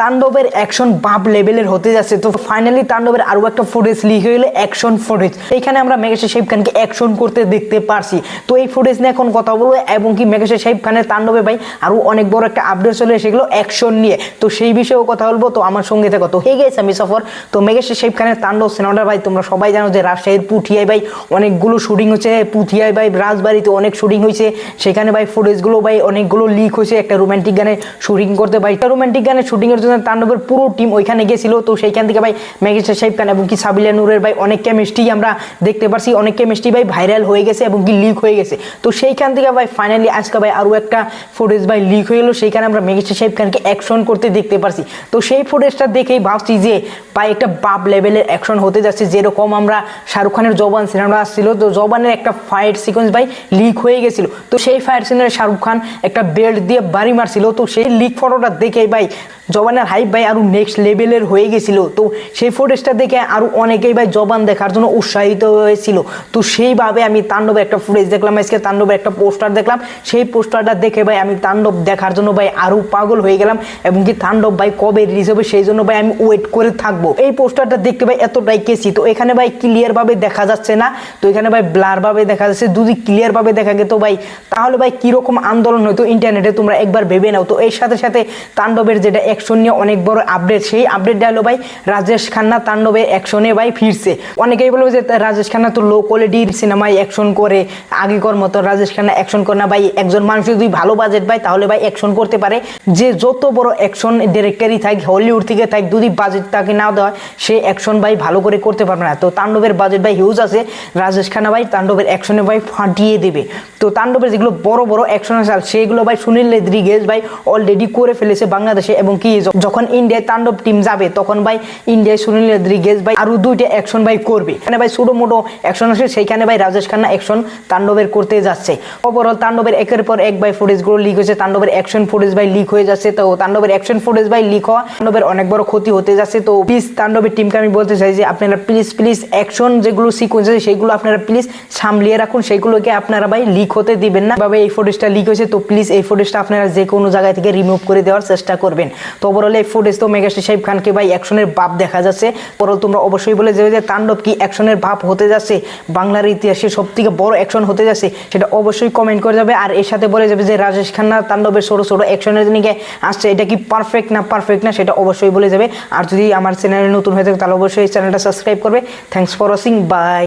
তাণ্ডবের অ্যাকশন বাপ লেভেলের হতে যাচ্ছে। তো ফাইনালি তাণ্ডবের আরও একটা ফুটেজ লিক হয়ে গেলে অ্যাকশন ফুটেজ এইখানে আমরা মেঘেশ্বর সাহেব খানকে অ্যাকশন করতে দেখতে পারছি। তো এই ফুটেজ নিয়ে এখন কথা বলব এবং কি মেঘেশ্বর সাহেব খানের তাণ্ডবে ভাই আরও অনেক বড় একটা আপডেট চলে সেগুলো অ্যাকশন নিয়ে। তো সেই বিষয়েও কথা বলব। তো আমার সঙ্গে থেকে। তো হয়ে গেছে আমি সফর। তো মেঘেশ্বর সাহেব খানের তাণ্ডব সিনেমাটা ভাই তোমরা সবাই জানো যে রাজশাহীর পুঠিয়ায় ভাই অনেকগুলো শুটিং হচ্ছে পুঠিয়ায় ভাই রাজবাড়িতে অনেক শুটিং হয়েছে। সেখানে ভাই ফুটেজগুলো ভাই অনেকগুলো লিক হয়েছে। একটা রোমান্টিক গানের শুটিং করতে ভাই। একটা রোমান্টিক গানের জন্য তাণ্ডবের পুরো টিম ওইখানে গেছিল তো সেইখান থেকে ভাই মেঘেশ্বর সাহেব খান এবং কি সাবিলা নূরের ভাই অনেক কেমিস্ট্রি আমরা দেখতে পারছি। অনেক কেমিস্ট্রি ভাই ভাইরাল হয়ে গেছে এবং কি লিক হয়ে গেছে। তো সেইখান থেকে ভাই ফাইনালি আজকে ভাই আরও একটা ফুটেজ ভাই লিক হয়ে গেলো সেইখানে আমরা মেঘেশ্বর সাহেব খানকে অ্যাকশন করতে দেখতে পারছি। তো সেই ফুটেজটা দেখেই ভাবছি যে ভাই একটা বাপ লেভেলের অ্যাকশন হতে যাচ্ছে। যেরকম আমরা শাহরুখ খানের জবান সিনেমা আসছিল, তো জবানের একটা ফাইট সিকোয়েন্স ভাই লিক হয়ে গেছিল। তো সেই ফাইট সিনের শাহরুখ খান একটা বেল্ট দিয়ে বাড়ি মারছিল। তো সেই লিক ফটোটা দেখেই ভাই জবানের হাইপ ভাই আরও নেক্সট লেভেলের হয়ে গেছিল। তো সেই ফুটেজটা দেখে আরও অনেকেই ভাই জবান দেখার জন্য উৎসাহিত হয়েছিল। তো সেইভাবে আমি তাণ্ডবের একটা ফুটেজ দেখলাম, আজকে তাণ্ডবের একটা পোস্টার দেখলাম। সেই পোস্টারটা দেখে ভাই আমি তাণ্ডব দেখার জন্য ভাই আরও পাগল হয়ে গেলাম এবং কি তাণ্ডব ভাই কবে রিলিজ হবে সেই জন্য ভাই আমি ওয়েট করে থাকব। এই পোস্টারটা দেখতে ভাই এতটাই কেসি তো এখানে ভাই ক্লিয়ার ভাবে দেখা যাচ্ছে না। তো এখানে ভাই ব্লার ভাবে দেখা যাচ্ছে। যদি ক্লিয়ার ভাবে দেখা যেত ভাই, তাহলে ভাই কীরকম আন্দোলন হতো ইন্টারনেটে তোমরা একবার ভেবে নাও। তো এর সাথে সাথে তাণ্ডবের যেটা অ্যাকশন নিয়ে অনেক বড় আপডেট সেই আপডেটটা হলো ভাই, রাজেশ খান্না তাণ্ডবে অ্যাকশনে ভাই ফিরছে। অনেকেই বলবে যে, রাজেশ খান্না তো লো কোয়ালিটির সিনেমায় অ্যাকশন করে, আগেকর মতো রাজেশ খান্না অ্যাকশন করে না ভাই। একজন মানুষ যদি ভালো বাজেট পায়, তাহলে ভাই অ্যাকশন করতে পারে। যে যত বড় অ্যাকশন ডিরেক্টরই থাক হলিউড থেকে থাক, যদি বাজেট তাকে না দেওয়া সে অ্যাকশন ভাই ভালো করে করতে পারবে না। তো তাণ্ডবের বাজেট ভাই হিউজ আছে। রাজেশ খান্না ভাই তাণ্ডবের অ্যাকশনে ভাই ফাটিয়ে দেবে। তো তাণ্ডবের যেগুলো বড় বড় অ্যাকশন আছে সেগুলো ভাই সুনীল রেদ্রিগেজ ভাই অলরেডি করে ফেলেছে বাংলাদেশে। এবং কি যখন ইন্ডিয়ায় তাণ্ডব টিম যাবে, তখন ভাই ইন্ডিয়ায় সুনীল রেদ্রিগেজ ভাই আরও দুইটা অ্যাকশন ভাই করবে। এখানে ভাই ছোটো মোটো অ্যাকশন আছে সেইখানে ভাই রাজেশ খান্না অ্যাকশন তাণ্ডবের করতে যাচ্ছে। ওভারঅল তাণ্ডবের একের পর এক ভাই ফুটেজগুলো লিক হয়েছে, তাণ্ডবের অ্যাকশন ফুটেজ ভাই লিক হয়ে যাচ্ছে। তো তাণ্ডবের অ্যাকশন ফুটেজ ভাই লিক হওয়া, তাণ্ডবের অনেক বড় ক্ষতি হতে যাচ্ছে। তো প্লিজ তাণ্ডবের টিমকে আমি বলতে চাই যে, আপনারা প্লিজ প্লিজ অ্যাকশন যেগুলো সিকোয়েন্স আছে, সেইগুলো আপনারা প্লিজ সামলিয়ে রাখুন। সেগুলোকে আপনারা ভাই লিক হতে দিবেন না। ভাবে এই ফুটেজটা লিক হয়েছে, তো প্লিজ এই ফুটেজটা আপনারা যে কোনো জায়গা থেকে রিমুভ করে দেওয়ার চেষ্টা করবেন। তো ওভারঅল এই ফুটেজ তো মেগাস্টার সাহেব খানকে ভাই অ্যাকশনের ভাব দেখা যাচ্ছে। পরল তোমরা অবশ্যই বলে যাবে যে তাণ্ডব কি অ্যাকশনের ভাব হতে যাচ্ছে? বাংলার ইতিহাসে সব থেকে বড় অ্যাকশন হতে যাচ্ছে সেটা অবশ্যই কমেন্ট করে যাবে। আর এর সাথে বলে যাবে যে রাজেশ খান্না তাণ্ডবের ছোটো ছোটো অ্যাকশনের দিকে আসছে। এটা কি পারফেক্ট না পারফেক্ট না সেটা অবশ্যই বলে যাবে। আর যদি আমার চ্যানেলে নতুন হয়ে থাকে তাহলে অবশ্যই চ্যানেলটা সাবস্ক্রাইব করবে। Thanks for watching by